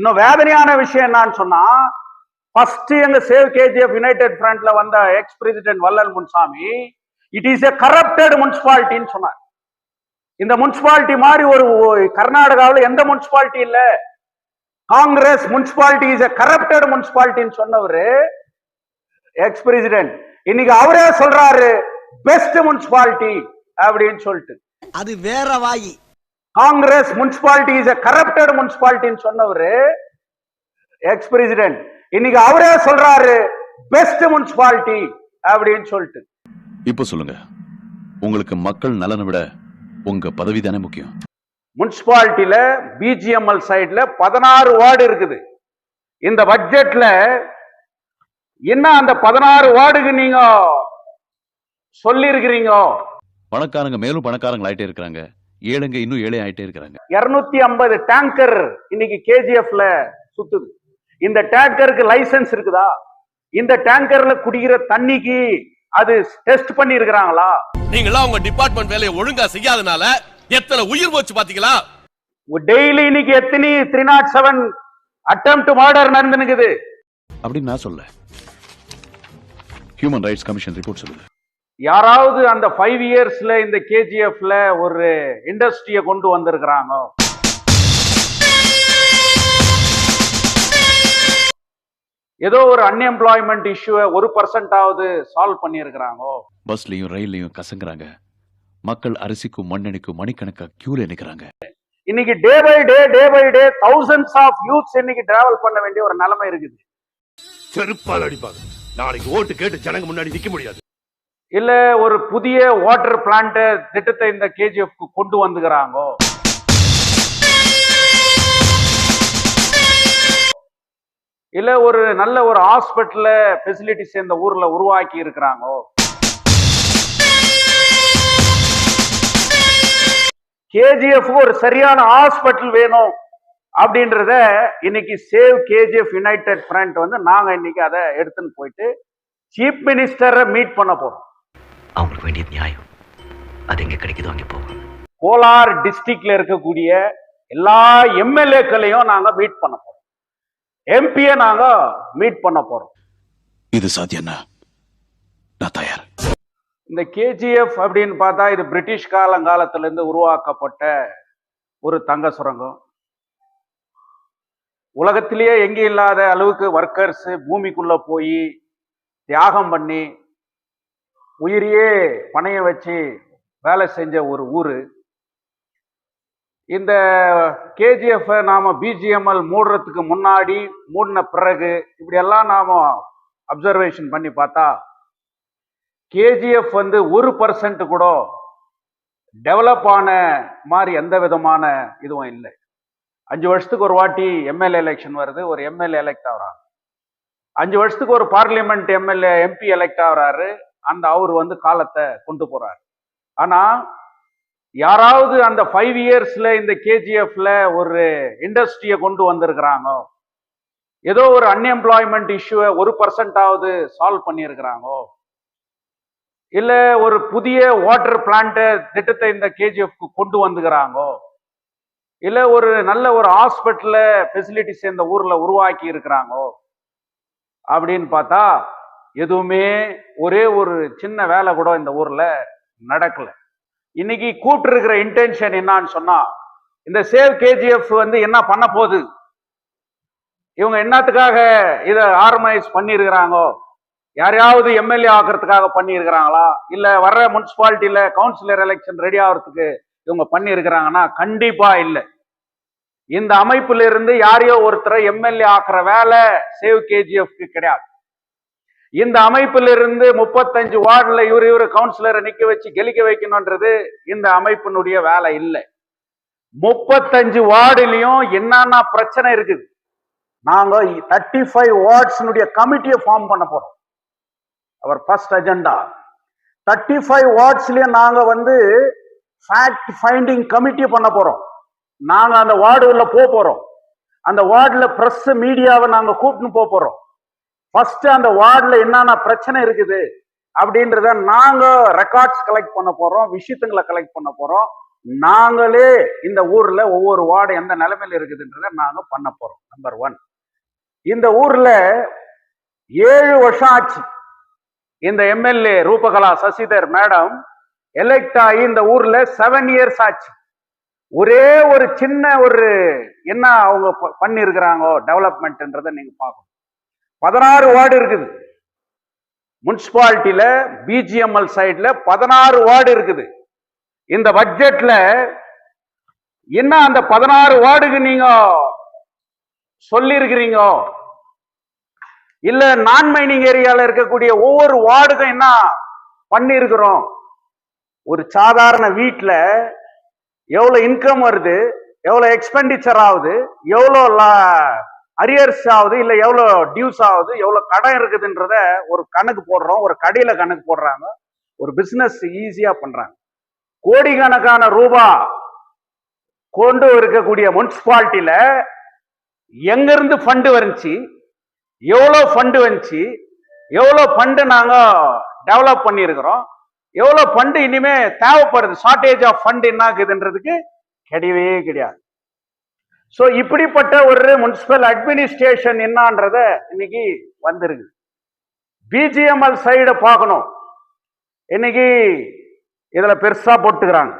இன்னும் வேதனையான விஷயம் என்னன்னு சொன்னா ஃபர்ஸ்ட் எங்க சேவ் கேஜிஎஃப் யுனைடெட் ஃப்ரண்ட்ல வந்த ex president Vallal Munsamy it is a corrupted முனிசிபாலிட்டின்னு சொன்னார். இந்த முனிசிபாலிட்டி மாதிரி ஒரு கர்நாடகாவில் எந்த முனிசிபாலிட்டி இல்ல? Congress municipality is a corrupted முனிசிபாலிட்டின்னு சொன்னவரு எக்ஸ் பிரசிடென்ட் இன்னைக்கு அவரே சொல்றாரு பெஸ்ட் முனிசிபாலிட்டி அப்படின்னு சொல்லிட்டு. அது வேற வாயி. Congress municipality is a corrupted முனிசிபாலிட்டின்னு சொன்னவரு எக்ஸ் பிரசிடென்ட் இன்னைக்கு அவரே சொல்றாரு பெஸ்ட் முனிசிபாலிட்டி அப்படின்னு சொல்லிட்டு. இப்போ சொல்லுங்க. உங்களுக்கு மக்கள் நலனை விட உங்க பதவி தானே முக்கியம்? முனிசிபாலிட்டியில பிஜிஎம்எல் சைடுல பதினாறு வார்டு இருக்குது. இந்த பட்ஜெட்ல என்ன அந்த பதினாறு வார்டுக்கு நீங்க சொல்லி இருக்கிறீங்க பணக்காரங்க மேலும் பணக்காரங்க ஆயிட்டே இருக்கிறாங்க. ஏழைங்க இன்னும் ஏழை ஆயிட்டே இருக்கிறாங்க. இருநூத்தி ஐம்பது டேங்கர் இன்னைக்கு கேஜிஎஃப்ல சுத்துது. இந்த டேங்கருக்கு லைசென்ஸ் இருக்குதா? இந்த டேங்கர்ல குடிக்கிற தண்ணிக்கு அது டெஸ்ட் பண்ணி இருக்கிறாங்களா நீங்களா உங்க டிபார்ட்மெண்ட் வேலையை ஒழுங்கா செய்யாதனால எத்தனை உயிர் போச்சு பாத்தீங்களா? டெய்லி இன்னைக்கு எத்தனை? Three nought seven attempt murder நடந்துனுக்குது. அப்படின்னு நான் சொல்ல. ஹியூமன் ரைட்ஸ் கமிஷன் ரிப்போர்ட் சொல்லுது. யாராவது அந்த ஃபைவ் இயர்ஸ்ல இந்த கேஜிஎஃப்ல ஒரு இண்டஸ்ட்ரியை கொண்டு வந்திருக்கிறாங்க. ஏதோ ஒரு அன்எம்ப்ளாய்மெண்ட் இஷ்யூவை ஒரு பர்சன்டாவது சால்வ் பண்ணியிருக்கிறாங்க. பஸ்லயும் ரயில்லையும் கசங்குறாங்க. மக்கள் அரிசிக்கும் மண்ணெண்ணிக்கும் மணிக்கணக்கா கியூல நிக்கிறாங்க. இன்னைக்கு day by day day by day thousands of youths இன்னைக்கு டிராவல் பண்ண வேண்டிய ஒரு நிலைமை இருக்குது. செருப்பால் அடிப்பாங்க. நாளைக்கு ஓட்டு கேட்டு ஜனங்க முன்னாடி நிக்க முடியாது. இல்லை ஒரு புதிய வாட்டர் பிளான்ட் திட்டத்தை இந்த கேஜிஎஃப்க்கு கொண்டு வந்துக்கிறாங்க? இல்லை ஒரு நல்ல ஒரு ஹாஸ்பிட்டல ஃபெசிலிட்டிஸ் இந்த ஊர்ல உருவாக்கி இருக்கிறாங்க? கேஜிஎஃப் ஒரு சரியான ஹாஸ்பிட்டல் வேணும் அப்படின்றத இன்னைக்கு சேவ் கேஜிஎஃப் யுனைடெட் ஃப்ரண்ட் வந்து நாங்கள் இன்னைக்கு அதை எடுத்துன்னு போயிட்டு சீஃப் மினிஸ்டரை மீட் பண்ண போறோம். அவங்களுக்கு வேண்டியது நியாயம். அது எங்க கிடைக்குதோ அங்கே போவோம். கோலார் டிஸ்ட்ரிக்ட்ல இருக்கக்கூடிய எல்லா எம்எல்ஏக்களையும் நாங்க மீட் பண்ண போறோம். எம்பியை நாங்க மீட் பண்ண போறோம். இது சாத்தியம்னா நான் தயார். இந்த கேஜிஎஃப் அப்படின்னு பார்த்தா இது பிரிட்டிஷ் காலங்காலத்துல இருந்து உருவாக்கப்பட்ட ஒரு தங்க சுரங்கம். உலகத்திலேயே எங்கேயும் இல்லாத அளவுக்கு ஒர்க்கர்ஸ் பூமிக்குள்ள போய் தியாகம் பண்ணி உயிரையே பணைய வச்சு வேலை செஞ்ச ஒரு ஊர். இந்த கேஜிஎஃப்பை நாம் பிஜிஎம்எல் மூடுறதுக்கு முன்னாடி மூடின பிறகு இப்படியெல்லாம் நாம் அப்சர்வேஷன் பண்ணி பார்த்தா கேஜிஎஃப் வந்து ஒரு பர்சன்ட் கூட டெவலப் ஆன மாதிரி எந்த விதமான இதுவும் இல்லை. அஞ்சு வருஷத்துக்கு ஒரு வாட்டி எம்எல்ஏ எலெக்ஷன் வருது ஒரு எம்எல்ஏ எலெக்ட் ஆகிறாங்க. அஞ்சு வருஷத்துக்கு ஒரு பார்லிமெண்ட் எம்எல்ஏ எம்பி எலெக்ட் ஆகிறாரு. அந்த அவர் வந்து காலத்தை கொண்டு போறாரு. ஆனா யாராவது அந்த ஃபைவ் இயர்ஸ்ல இந்த கேஜிஎஃப்ல ஒரு இண்டஸ்ட்ரியை கொண்டு வந்திருக்கிறாங்க ஏதோ ஒரு அன்எம்ப்ளாய்மெண்ட் இஷ்யூவை ஒரு பர்சன்டாவது சால்வ் பண்ணியிருக்கிறாங்கோ இல்ல ஒரு புதிய வாட்டர் பிளான்ட்டை திட்டத்தை இந்த கேஜிஎஃப் கொண்டு வந்துக்கிறாங்கோ இல்ல ஒரு நல்ல ஒரு ஹாஸ்பிட்டல்ல ஃபெசிலிட்டிஸ் இந்த ஊர்ல உருவாக்கி இருக்கிறாங்கோ அப்படின்னு பார்த்தா எதுவுமே ஒரே ஒரு சின்ன வேலை கூட இந்த ஊர்ல நடக்கல. இன்னைக்கு கூப்பிட்டு இருக்கிற இன்டென்ஷன் என்னன்னு சொன்னா இந்த சேவ் கேஜிஎஃப் வந்து என்ன பண்ண போகுது? இவங்க என்னத்துக்காக இதை ஆர்கனைஸ் பண்ணியிருக்கிறாங்கோ? யாரையாவது எம்எல்ஏ ஆக்குறதுக்காக பண்ணியிருக்கிறாங்களா? இல்ல வர்ற முனிசிபாலிட்டியில கவுன்சிலர் எலெக்ஷன் ரெடி ஆகிறதுக்கு இவங்க பண்ணியிருக்கிறாங்கன்னா கண்டிப்பா இல்லை. இந்த அமைப்புல இருந்து யாரையோ ஒருத்தரை எம்எல்ஏ ஆக்குற வேலை சேவ் கேஜிஎஃப்க்கு கிடையாது. இந்த அமைப்பில் இருந்து முப்பத்தஞ்சு வார்டில் இவர் இவர் கவுன்சிலரை நிக்க வச்சு கெலிக்க வைக்கணும்ன்றது இந்த அமைப்பினுடைய வேலை இல்லை. முப்பத்தஞ்சு வார்டுலையும் என்னென்ன பிரச்சனை இருக்குது? நாங்க தேர்ட்டி ஃபைவ் வார்ட்ஸ்னுடைய கமிட்டியை ஃபார்ம் பண்ண போறோம். அவர் ஃபர்ஸ்ட் அஜெண்டா தேர்ட்டி ஃபைவ் வார்ட்ஸ்லயும் நாங்க வந்து ஃபேக்ட் ஃபைண்டிங் கமிட்டி பண்ண போறோம். நாங்க அந்த வார்டுல போக போறோம். அந்த வார்டுல பிரஸ் மீடியாவை நாங்க கூப்பிட்டு போக போறோம். ஃபர்ஸ்ட் அந்த வார்டில் என்னென்ன பிரச்சனை இருக்குது அப்படின்றத நாங்க ரெக்கார்ட்ஸ் கலெக்ட் பண்ண போறோம் விஷயத்துங்களை கலெக்ட் பண்ண போறோம். நாங்களே இந்த ஊர்ல ஒவ்வொரு வார்டு எந்த நிலைமையில இருக்குதுன்றத நாங்க பண்ண போறோம் நம்பர் ஒன் இந்த ஊர்ல ஏழு வருஷம் ஆச்சு. இந்த MLA Rupakala Sasidhar madam elect ஆகி இந்த ஊர்ல செவன் இயர்ஸ் ஆச்சு. ஒரே ஒரு சின்ன ஒரு என்ன அவங்க ப- பண்ணியிருக்கிறாங்கோ டெவலப்மெண்ட்ன்றதை நீங்க பார்க்கணும். பதினாறு வார்டு இருக்குது. முனிசிபாலிட்டியில பிஜிஎம்எல் சைட்ல பதினாறு வார்டு இருக்குது. இந்த பட்ஜெட்ல என்ன அந்த பதினாறு வார்டுக்கு நீங்க சொல்லியிருக்கிறீங்க இல்ல நான் மைனிங் ஏரியால இருக்கக்கூடிய ஒவ்வொரு வார்டுக்கும் என்ன பண்ணியிருக்கிறோம் ஒரு சாதாரண வீட்டில் எவ்வளோ இன்கம் வருது எவ்வளோ எக்ஸ்பெண்டிச்சர் ஆகுது எவ்வளோ அரியர்ஸ் ஆகுது இல்லை எவ்வளோ டியூஸ் ஆகுது எவ்வளோ கடன் இருக்குதுன்றத ஒரு கணக்கு போடுறோம். ஒரு கடையில் கணக்கு போடுறாங்க. ஒரு பிஸ்னஸ் ஈஸியாக பண்ணுறாங்க கோடிக்கணக்கான ரூபா கொண்டு இருக்கக்கூடிய முனிசிபாலிட்டியில் எங்கேருந்து ஃபண்டு வந்துச்சு? எவ்வளோ ஃபண்டு வந்துச்சு? எவ்வளோ ஃபண்டு நாங்கள் டெவலப் பண்ணியிருக்கிறோம்? எவ்வளோ ஃபண்டு இனிமேல் தேவைப்படுது? ஷார்ட்டேஜ் ஆஃப் ஃபண்டு என்ன ஆகுதுன்றதுக்கு கிடையவே கிடையாது. ஸோ இப்படிப்பட்ட ஒரு முனிசிபல் அட்மினிஸ்ட்ரேஷன் என்னன்றத இன்னைக்கு வந்திருக்கு. பிஜிஎம்எல் சைடை பார்க்கணும். இன்னைக்கு இதுல பெருசா போட்டுக்கிறாங்க.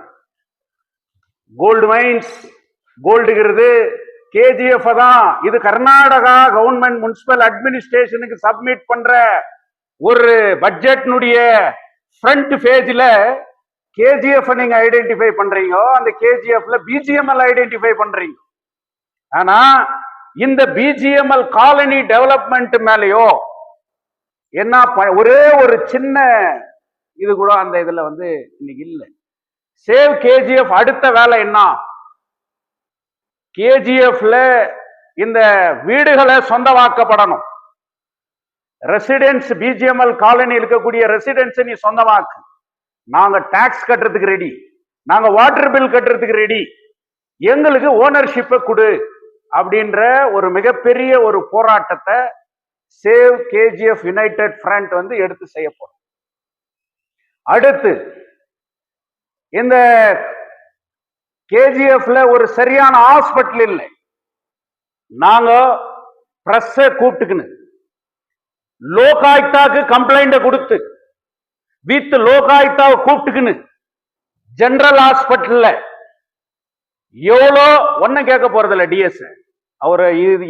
கோல்டு மைன்ஸ் கோல்டுங்கிறது கேஜிஎஃப் தான் இது கர்நாடகா கவர்மெண்ட் முனிசிபல் அட்மினிஸ்ட்ரேஷனுக்கு சப்மிட் பண்ற ஒரு பட்ஜெட்னுடைய ஃப்ரண்ட் பேஜில் கேஜிஎஃப் நீங்க ஐடென்டிஃபை பண்றீங்க அந்த கேஜிஎஃப்ல பிஜிஎம்எல் ஐடென்டிஃபை பண்றீங்க. ஆனா இந்த பிஜிஎம்எல் காலனி டெவலப்மெண்ட் மேலயோ என்ன ப- ஒரே ஒரு சின்ன இது கூட அந்த இதுல வந்து இன்னைக்கு இல்லை. சேவ் கேஜிஎஃப் அடுத்த வேலை என்ன? கேஜிஎஃப்ல இந்த வீடுகளை சொந்தமாக்கப்படணும். ரெசிடென்ஸ் பிஜிஎம்எல் காலனி இருக்கக்கூடிய ரெசிடென்ஸ் நீ சொந்தமாக்கு. நாங்க டாக்ஸ் கட்டுறதுக்கு ரெடி நாங்க வாட்டர் பில் கட்டுறதுக்கு ரெடி எங்களுக்கு ஓனர்ஷிப்பை கொடு. அப்படின்ற ஒரு மிகப்பெரிய ஒரு போராட்டத்தை சேவ் கேஜிஎஃப் யுனைடெட் ஃப்ரண்ட் வந்து எடுத்து செய்ய போறோம். அடுத்து இந்த கேஜிஎஃப்ல ஒரு சரியான ஹாஸ்பிட்டல் இல்லை. நாங்க பிரஸ் கூப்பிட்டுக்கின்னு லோகாயுக்தாக்கு கம்ப்ளைண்ட கொடுத்து வித் லோகாயுக்தாவை கூப்பிட்டுக்கின்னு ஜெனரல் ஹாஸ்பிட்டல்ல எவ்வளோ ஒன்னும் கேட்க போறதில்ல டிஎஸ் அவர்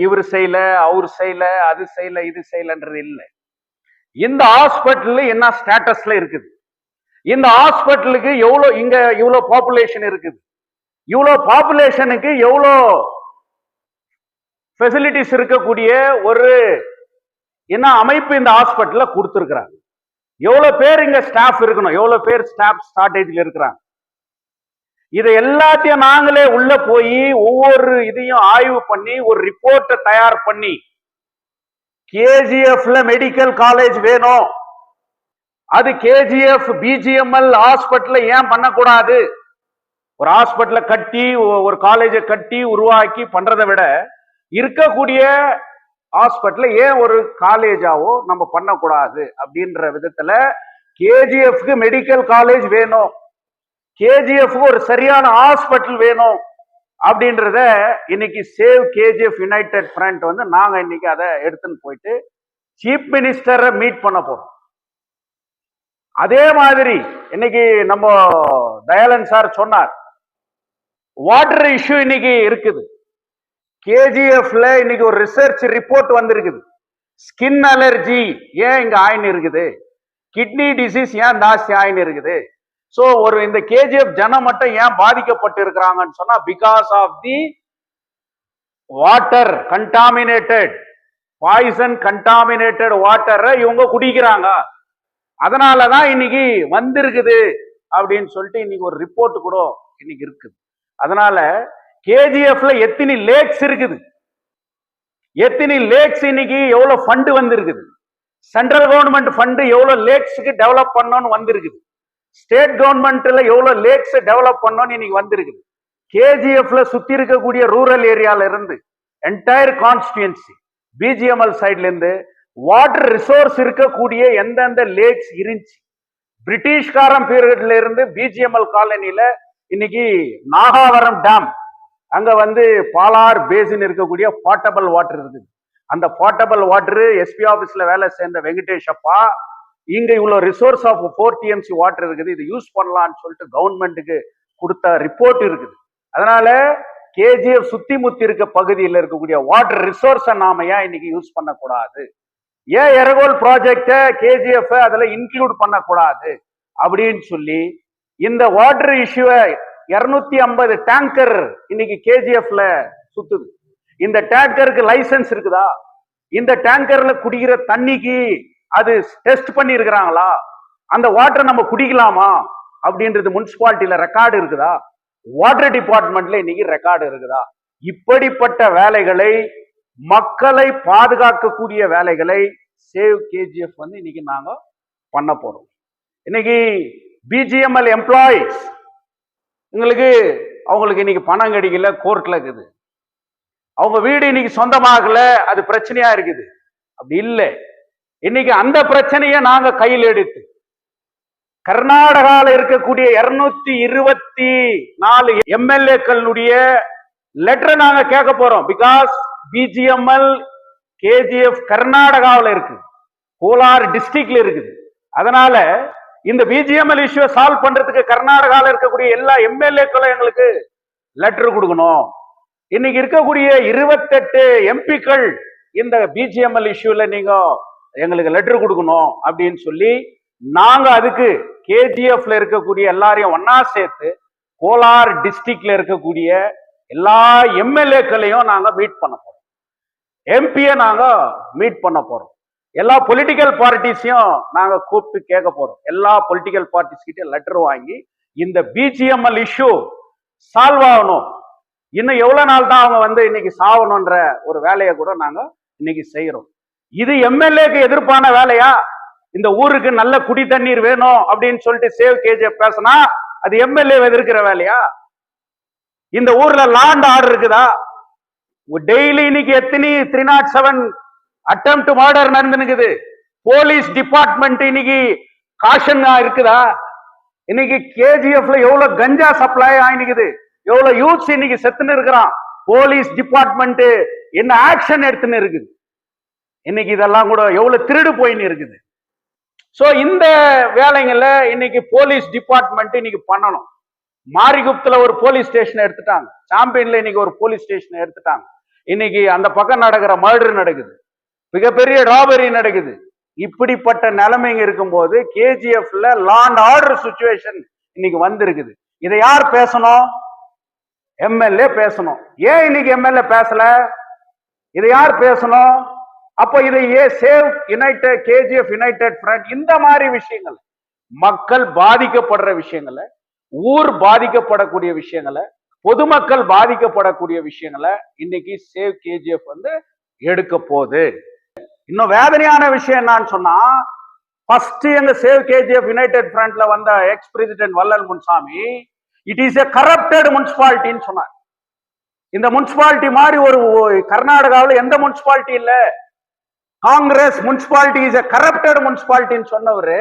இவர் செய்யல அவர் செய்யல அது செய்யல இது செய்யலன்றது இல்லை. இந்த ஹாஸ்பிட்டல் என்ன ஸ்டேட்டஸ்ல இருக்குது? இந்த ஹாஸ்பிட்டலுக்கு எவ்வளோ இங்க இவ்வளோ பாப்புலேஷன் இருக்குது? இவ்வளோ பாப்புலேஷனுக்கு எவ்வளோ ஃபெசிலிட்டிஸ் இருக்கக்கூடிய ஒரு என்ன அமைப்பு இந்த ஹாஸ்பிட்டலில் கொடுத்துருக்குறாங்க? எவ்வளோ பேர் இங்கே ஸ்டாஃப் இருக்கணும்? எவ்வளோ பேர் ஸ்டாஃப் ஸ்டார்டேஜில் இருக்கிறாங்க? இதை எல்லாத்தையும் நாங்களே உள்ள போய் ஒவ்வொரு இதையும் ஆய்வு பண்ணி ஒரு ரிப்போர்ட்டை தயார் பண்ணி கேஜிஎஃப்ல மெடிக்கல் காலேஜ் வேணும். அது கேஜிஎஃப் பிஜிஎம்எல் ஹாஸ்பிட்டல் ஏன் பண்ணக்கூடாது? ஒரு ஹாஸ்பிட்டலை கட்டி ஒ- ஒரு காலேஜை கட்டி உருவாக்கி பண்றதை விட இருக்கக்கூடிய ஹாஸ்பிட்டல்ல ஏன் ஒரு காலேஜாவோ நம்ம பண்ணக்கூடாது அப்படின்ற விதத்துல கேஜிஎஃப்க்கு மெடிக்கல் காலேஜ் வேணும். கேஜிஎஃப் ஒரு சரியான ஹாஸ்பிட்டல் வேணும் அப்படின்றத இன்னைக்கு சேவ் கேஜிஎஃப் யுனைடெட் ஃப்ரண்ட் வந்து நாங்க இன்னைக்கு அதை எடுத்துன்னு போயிட்டு சீஃப் மினிஸ்டரை மீட் பண்ண போறோம். அதே மாதிரி இன்னைக்கு நம்ம தயாளன் சார் சொன்னார் வாட்டர் இஷ்யூ இன்னைக்கு இருக்குது. கேஜிஎஃப்ல இன்னைக்கு ஒரு ரிசர்ச் ரிப்போர்ட் வந்திருக்குது. ஸ்கின் அலர்ஜி ஏன் இங்க ஆயின் இருக்குது? கிட்னி டிசீஸ் ஏன் ஜாஸ்தி ஆயின் இருக்குது? சோ ஒரு இந்த கேஜிஎஃப் ஜனம் மட்டும் ஏன் பாதிக்கப்பட்டு இருக்கிறாங்கன்னு சொன்னா because of the water contaminated poison contaminated வாட்டரை இவங்க குடிக்கிறாங்க. அதனாலதான் இன்னைக்கு வந்திருக்குது அப்படின்னு சொல்லிட்டு இன்னைக்கு ஒரு ரிப்போர்ட் கூட இன்னைக்கு இருக்குது. அதனால கேஜிஎஃப்ல எத்தனை லேக்ஸ் இருக்குது? எத்தனை லேக்ஸ் இன்னைக்கு எவ்வளவு ஃபண்டு வந்திருக்குது? சென்ட்ரல் கவர்மெண்ட் ஃபண்டு எவ்வளவு லேக்ஸுக்கு டெவலப் பண்ணணும்னு வந்திருக்குது? ஸ்டேட் கவர்மெண்ட்ல எவ்வளவு லேக்ஸ் டெவலப் பண்ணணும்னு இன்னைக்கு வந்திருக்குது. கேஜிஎஃப்ல சுத்தி இருக்கக்கூடிய ரூரல் ஏரியால இருந்து என்டையர் கான்ஸ்டியூன்சி பிஜிஎம்எல் சைட்ல இருந்து வாட்டர் ரிசோர்ஸ் இருக்கக்கூடிய எந்தெந்த லேக்ஸ் இருந்துச்சு. பிரிட்டிஷ்காரன் பீரியட்ல இருந்து பிஜிஎம்எல் காலனில இன்னைக்கு நாகாவரம் டேம் அங்க வந்து பாலார் பேசின் இருக்கக்கூடிய பாட்டபிள் வாட்டர் இருக்குது. அந்த போர்ட்டபிள் வாட்டர் எஸ்பி ஆபீஸ்ல வேலை சேர்ந்த வெங்கடேஷ் அப்பா இங்க இவ்வளவு resource of four TMC water இருக்குது இது யூஸ் பண்ணலாம்னு சொல்லிட்டு கவர்மெண்ட்டுக்கு கொடுத்த ரிப்போர்ட் இருக்குது. அதனால கேஜிஎஃப் சுத்தி முத்தி இருக்க பகுதியில் இருக்கக்கூடிய வாட்டர் ரிசோர்ஸை நாம ஏன் இன்னைக்கு யூஸ் பண்ணக்கூடாது? ஏன் எரகோல் ப்ராஜெக்ட கேஜிஎஃப் அதுல இன்க்ளூட் பண்ணக்கூடாது? அப்படின்னு சொல்லி இந்த வாட்டர் இஷ்யூவை இருநூத்தி ஐம்பது டேங்கர் இன்னைக்கு கேஜிஎஃப்ல சுத்துது. இந்த டேங்கருக்கு லைசென்ஸ் இருக்குதா? இந்த டேங்கர்ல குடிக்கிற தண்ணிக்கு அது டெஸ்ட் பண்ணி இருக்கிறாங்களா அந்த வாட்டரை நம்ம குடிக்கலாமா? அப்படின்றது முனிசிபாலிட்டியில ரெக்கார்டு இருக்குதா? வாட்டர் டிபார்ட்மெண்ட்ல இன்னைக்கு ரெக்கார்டு இருக்குதா? இப்படிப்பட்ட வேலைகளை மக்களை பாதுகாக்கக்கூடிய வேலைகளை சேவ் கேஜிஎஃப் வந்து இன்னைக்கு நாங்க பண்ண போறோம். இன்னைக்கு பிஜிஎம்எல் எம்ப்ளாயிஸ் உங்களுக்கு அவங்களுக்கு இன்னைக்கு பணம் கிடைக்கல கோர்ட்ல இருக்குது. அவங்க வீடு இன்னைக்கு சொந்தமாகல அது பிரச்சனையா இருக்குது. அப்படி இல்லை. இன்னைக்கு அந்த பிரச்சனையை நாங்க கையில் எடுத்து கர்நாடகாவில் இருக்கக்கூடிய இருநூத்தி இருபத்தி நாலு எம்எல்ஏக்களுடைய லெட்டர் நாங்க கேட்க போறோம். பிகாஸ் பிஜிஎம்எல் கேஜிஎஃப் கர்நாடகாவில் இருக்கு. கோலார் டிஸ்ட்ரிக்ட்ல இருக்குது. அதனால இந்த பிஜிஎம்எல் இஷ்யூ சால்வ் பண்றதுக்கு கர்நாடகாவில் இருக்கக்கூடிய எல்லா எம்எல்ஏக்களும் எங்களுக்கு லெட்டர் கொடுக்கணும். இன்னைக்கு இருக்கக்கூடிய இருபத்தெட்டு எம்பிக்கள் இந்த பிஜிஎம்எல் இஷ்யூல நீங்க எங்களுக்கு லெட்டர் கொடுக்கணும் அப்படின்னு சொல்லி நாங்க அதுக்கு கேஜிஎஃப்ல இருக்கக்கூடிய எல்லாரையும் ஒன்னா சேர்த்து கோலார் டிஸ்ட்ரிக்ட்ல இருக்கக்கூடிய எல்லா எம்எல்ஏக்களையும் நாங்க மீட் பண்ண போறோம். எம்பியை நாங்க மீட் பண்ண போறோம். எல்லா பொலிட்டிக்கல் பார்ட்டிஸையும் நாங்க கூப்பிட்டு கேட்க போறோம். எல்லா பொலிட்டிக்கல் பார்ட்டிஸ் கிட்ட லெட்டர் வாங்கி இந்த பிஜிஎம்எல் இஷ்யூ சால்வ் ஆகணும். இன்னும் எவ்வளவு நாள் தான் அவங்க வந்து இன்னைக்கு சாவணுன்ற ஒரு வேலையை கூட நாங்க இன்னைக்கு செய்யறோம் இது எம்எல்ஏக்கு எதிர்ப்பான வேலையா? இந்த ஊருக்கு நல்ல குடி தண்ணீர் வேணும் அப்படின்னு சொல்லிட்டு சேவ் கேஜிஎஃப் பேசினா அது எம்எல்ஏ எதிர்க்கிற வேலையா? இந்த ஊர்ல லாண்ட் ஆர்டர் இருக்குதா? டெய்லி இன்னைக்கு எத்தனை? Three nought seven attempt murder நடந்துனுக்குது police department இன்னைக்கு காஷன் இருக்குதா? இன்னைக்கு கேஜிஎஃப்ல எவ்வளவு கஞ்சா சப்ளை ஆயினுக்குது எவ்வளவு யூத்ஸ் இன்னைக்கு செத்துன்னு இருக்கிறான்? போலீஸ் டிபார்ட்மெண்ட் என்ன ஆக்ஷன் எடுத்துன்னு இருக்குது? இன்னைக்கு இதெல்லாம் கூட எவ்வளவு திருடு போயின்னு இருக்குது. சோ இந்த வேலைங்கள இன்னைக்கு போலீஸ் டிபார்ட்மெண்ட் இன்னைக்கு பண்ணணும். மாரிகுப்துல ஒரு போலீஸ் ஸ்டேஷன் எடுத்துட்டாங்க. சாம்பியன்ல இன்னைக்கு ஒரு போலீஸ் ஸ்டேஷன் எடுத்துட்டாங்க. இன்னைக்கு அந்த பக்கம் நடக்கிற மர்டர் நடக்குது. மிகப்பெரிய ராபரி நடக்குது. இப்படிப்பட்ட நிலைமைங்க இருக்கும்போது கேஜிஎஃப்ல லாண்ட் ஆர்டர் சுச்சுவேஷன் இன்னைக்கு வந்திருக்குது. இதை யார் பேசணும்? எம்எல்ஏ பேசணும். ஏன் இன்னைக்கு எம்எல்ஏ பேசல? இதை யார் பேசணும்? அப்போ இது ஏ save united KGF united front இந்த மாதிரி விஷயங்கள் மக்கள் பாதிக்கப்படுற விஷயங்களை ஊர் பாதிக்கப்படக்கூடிய விஷயங்களை பொதுமக்கள் பாதிக்கப்படக்கூடிய விஷயங்களை இன்னைக்கு சேவ் கேஜிஎஃப் வந்து எடுக்க போகுது. இன்னும் வேதனையான விஷயம் என்னன்னு சொன்னா ஃபர்ஸ்ட் எங்க சேவ் கேஜிஎஃப் யுனைடெட் ஃப்ரண்ட்ல வந்த ex president Vallal Munsamy it is a corrupted முனிசிபாலிட்டின்னு சொன்னார். இந்த முனிசிபாலிட்டி மாதிரி ஒரு கர்நாடகாவில் எந்த முனிசிபாலிட்டி இல்ல? Congress municipality is a corrupted முனிசிபாலிட்டின்னு சொன்னவர்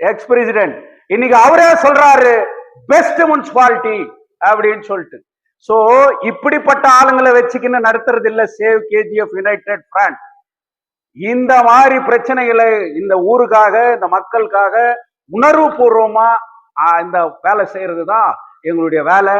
எக்ஸ் பிரசிடென்ட் இன்னைக்கு அவரே சொல்றாரு பெஸ்ட் முனிசிபாலிட்டி அப்படின்னு சொல்லிட்டு. சோ இப்படிப்பட்ட ஆளுங்களை வச்சுக்கின்னு நடத்துறது இல்ல சேவ் கேஜிஎஃப் யுனைடெட் ஃப்ரண்ட். இந்த மாதிரி பிரச்சனைகளை இந்த ஊருக்காக இந்த மக்களுக்காக உணர்வு பூர்வமா இந்த வேலை செய்யறது தான் எங்களுடைய வேலை.